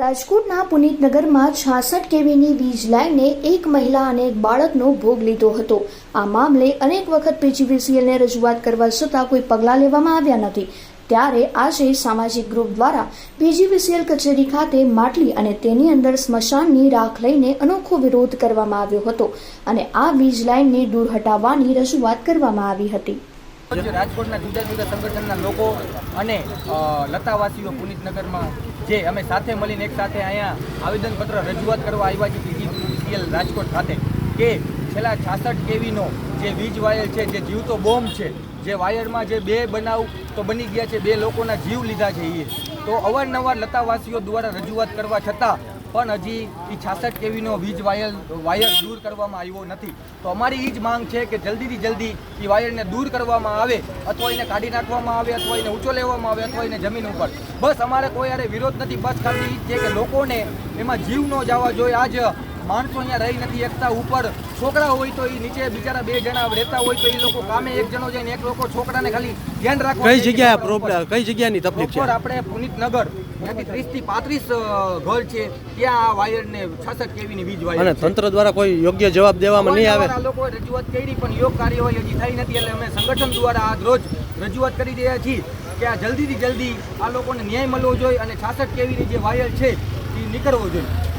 રાજકોટના પુનિતનગરમાં છાસઠ કેવીની વીજ લાઈને એક મહિલા અને એક બાળકનો ભોગ લીધો હતો. આ મામલે અનેક વખત પીજીવીસીએલને રજૂઆત કરવા છતાં કોઈ પગલાં લેવામાં આવ્યા નથી. ત્યારે આજે સામાજિક ગ્રુપ દ્વારા પીજીવીસીએલ કચેરી ખાતે માટલી અને તેની અંદર સ્મશાનની રાખ લઈને અનોખો વિરોધ કરવામાં આવ્યો હતો અને આ વીજ લાઇનને દૂર હટાવવાની રજૂઆત કરવામાં આવી હતી. રાજકોટના જુદા જુદા સંગઠનના લોકો અને લતાવાસીઓ પુનિતનગરમાં જે અમે સાથે મળીને એક સાથે અહીંયા આવેદનપત્ર રજૂઆત કરવા આવ્યા છીએ પીજીપીસીએલ રાજકોટ ખાતે કે છેલ્લા છાસઠ કેવીનો જે વીજ વાયર છે, જે જીવતો બોમ્બ છે, જે વાયરમાં જે બે બનાવ તો બની ગયા છે, બે લોકોના જીવ લીધા છે એ તો અવારનવાર લતાવાસીઓ દ્વારા રજૂઆત કરવા છતાં પણ હજી એ છાસઠ કેવીનો વીજ વાયર વાયર દૂર કરવામાં આવ્યો નથી. તો અમારી એ જ માંગ છે કે જલ્દીથી જલ્દી એ વાયરને દૂર કરવામાં આવે, અથવા એને કાઢી નાખવામાં આવે, અથવા એને ઊંચો લેવામાં આવે, અથવા એને જમીન ઉપર. બસ અમારે કોઈ યારે વિરોધ નથી. બસ ખાલી છે કે લોકોને એમાં જીવ ન જવા જોઈએ. આજ માણસો અહીંયા રહી નથી એકતા ઉપર. છોકરા હોય તો એ નીચે બિચારા બે જણા રહેતા હોય તો એ લોકો કામે એક જણો જઈને એક લોકો છોકરાને ખાલી ધ્યાન રાખવા કઈ જગ્યાએ પ્રોબ્લેમ કઈ જગ્યાની તકલીફ છે? આપણે પુનિતનગર ત્યાંથી ત્રીસથી પાંત્રીસ ઘર છે. ત્યાં આ વાયર ને છસઠ કેવી ની વીજ વાયર અને તંત્ર દ્વારા કોઈ યોગ્ય જવાબ દેવામાં નહીં આવે? લોકો રજૂઆત કરી પણ યોગ કાર્યવાહી હજી થઈ નથી એટલે અમે સંગઠન દ્વારા આજ રોજ રજૂઆત કરી રહ્યા છીએ કે આ જલ્દીથી જલ્દી આ લોકોને ન્યાય મળવો જોઈએ અને છાસઠ કેવીની જે વાયર છે એ નીકળવો જોઈએ.